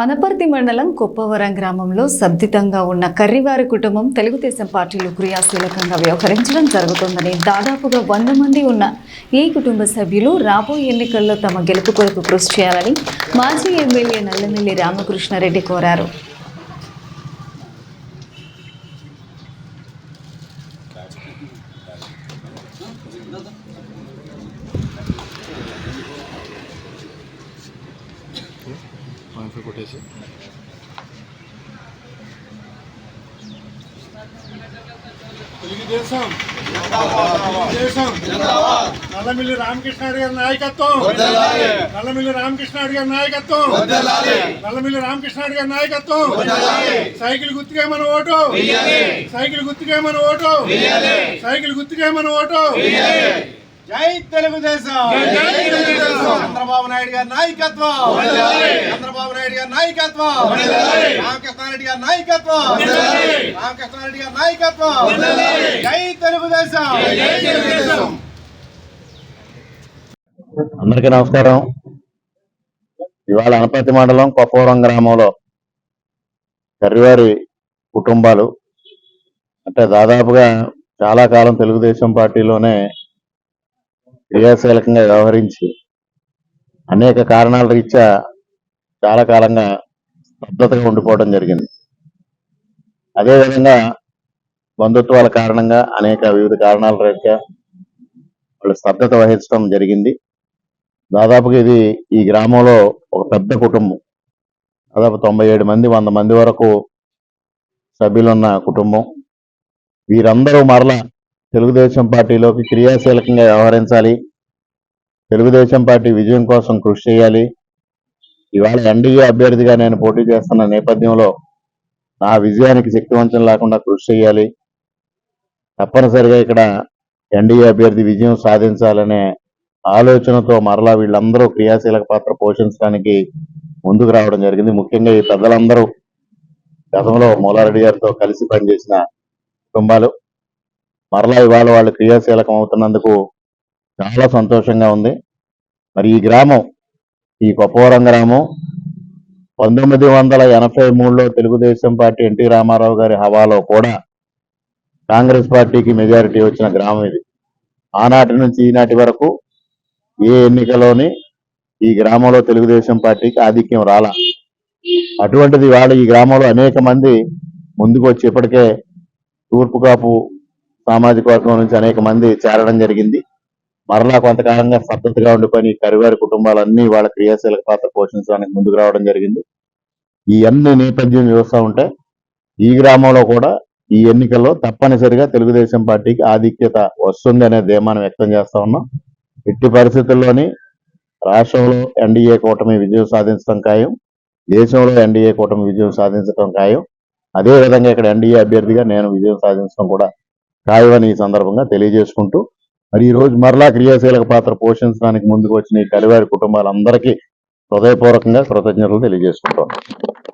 అనపర్తి మండలం కొప్పవరం గ్రామంలో సబ్దితంగా ఉన్న కర్రివారి కుటుంబం తెలుగుదేశం పార్టీలో క్రియాశీలకంగా వ్యవహరించడం జరుగుతుందని దాదాపుగా వంద మంది ఉన్న ఈ కుటుంబ సభ్యులు రాబోయే ఎన్నికల్లో తమ గెలుపు కొరకు కృషి చేయాలని మాజీ ఎమ్మెల్యే నల్లమిల్లి రామకృష్ణారెడ్డి కోరారు. పాయింట్లు కొట్టేసి. తెలుగుదేశం నల్లమిల్లి రామకృష్ణారెడ్డి గారి నాయకత్వం. నల్లమిల్లి రామకృష్ణారెడ్డి గారి నాయకత్వం. నల్లమిల్లి రామకృష్ణారెడ్డి గారి నాయకత్వం. సైకిల్ గుర్తుకే మన ఓటు. సైకిల్ గుర్తుకే మన ఓటు. సైకిల్ గుర్తుకే మన ఓటు. జై తెలుగుదేశం. చంద్రబాబు నాయుడు గారి నాయకత్వం. నాయకత్వం! రామకృష్ణారెడ్డి గారి నాయకత్వం! రామకృష్ణారెడ్డి గారి నాయకత్వం! జై తెలుగుదేశం! అందరికీ నమస్కారం. ఇవాళ అనపతి మండలం కొప్పవరం గ్రామంలో కర్రివారి కుటుంబాలు అంటే దాదాపుగా చాలా కాలం తెలుగుదేశం పార్టీలోనే క్రియాశీలకంగా వ్యవహరించి అనేక కారణాల రీత్యా చాలా కాలంగా స్తబ్దతగా ఉండిపోవడం జరిగింది. అదేవిధంగా బంధుత్వాల కారణంగా అనేక వివిధ కారణాల రీత్యా వాళ్ళు స్తబ్దత వహించడం జరిగింది. దాదాపుగా ఇది ఈ గ్రామంలో ఒక పెద్ద కుటుంబం. దాదాపు తొంభై ఏడు మంది వంద మంది వరకు సభ్యులున్న కుటుంబం. వీరందరూ మరలా తెలుగుదేశం పార్టీలోకి క్రియాశీలకంగా వ్యవహరించాలి. తెలుగుదేశం పార్టీ విజయం కోసం కృషి చేయాలి. ఇవాళ ఎన్డీఏ అభ్యర్థిగా నేను పోటీ చేస్తున్న నేపథ్యంలో నా విజయానికి శక్తివంచం లేకుండా కృషి చేయాలి. తప్పనిసరిగా ఇక్కడ ఎన్డీఏ అభ్యర్థి విజయం సాధించాలనే ఆలోచనతో మరలా వీళ్ళందరూ క్రియాశీలక పాత్ర పోషించడానికి ముందుకు రావడం జరిగింది. ముఖ్యంగా ఈ పెద్దలందరూ గతంలో మూలారెడ్డి గారితో కలిసి పనిచేసిన కుటుంబాలు. మరలా ఇవాళ వాళ్ళు క్రియాశీలకం అవుతున్నందుకు చాలా సంతోషంగా ఉంది. మరి ఈ గ్రామం ఈ కొప్పవరం గ్రామం పంతొమ్మిది వందల ఎనభై మూడులో తెలుగుదేశం పార్టీ ఎన్టీ రామారావు గారి హవాలో కూడా కాంగ్రెస్ పార్టీకి మెజారిటీ వచ్చిన గ్రామం ఇది. ఆనాటి నుంచి ఈనాటి వరకు ఏ ఎన్నికలోని ఈ గ్రామంలో తెలుగుదేశం పార్టీకి ఆధిక్యం రాల. అటువంటిది వాళ్ళ ఈ గ్రామంలో అనేక మంది ముందుకు వచ్చి ఇప్పటికే తూర్పుకాపు సామాజిక వర్గం నుంచి అనేక మంది చేరడం జరిగింది. మరలా కొంతకాలంగా పద్ధతిగా ఉండిపోయిన ఈ కరివారి కుటుంబాలన్నీ వాళ్ళ క్రియాశీలక పాత్ర పోషించడానికి ముందుకు రావడం జరిగింది. ఈ అన్ని నేపథ్యం చూస్తూ ఉంటే ఈ గ్రామంలో కూడా ఈ ఎన్నికల్లో తప్పనిసరిగా తెలుగుదేశం పార్టీకి ఆధిక్యత వస్తుంది అనే ధీమానం వ్యక్తం చేస్తా ఉన్నాం. ఇట్టి పరిస్థితుల్లోని రాష్ట్రంలో ఎన్డీఏ కూటమి విజయం సాధించడం ఖాయం దేశంలో ఎన్డీఏ కూటమి విజయం సాధించడం ఖాయం. అదే విధంగా ఇక్కడ ఎన్డీఏ అభ్యర్థిగా నేను విజయం సాధించడం కూడా ఖాయమని ఈ సందర్భంగా తెలియజేసుకుంటూ మరి ఈ రోజు మరలా క్రియాశీలక పాత్ర పోషించడానికి ముందుకు వచ్చిన ఈ కలివారి కుటుంబాలందరికీ హృదయపూర్వకంగా కృతజ్ఞతలు తెలియజేసుకుంటాం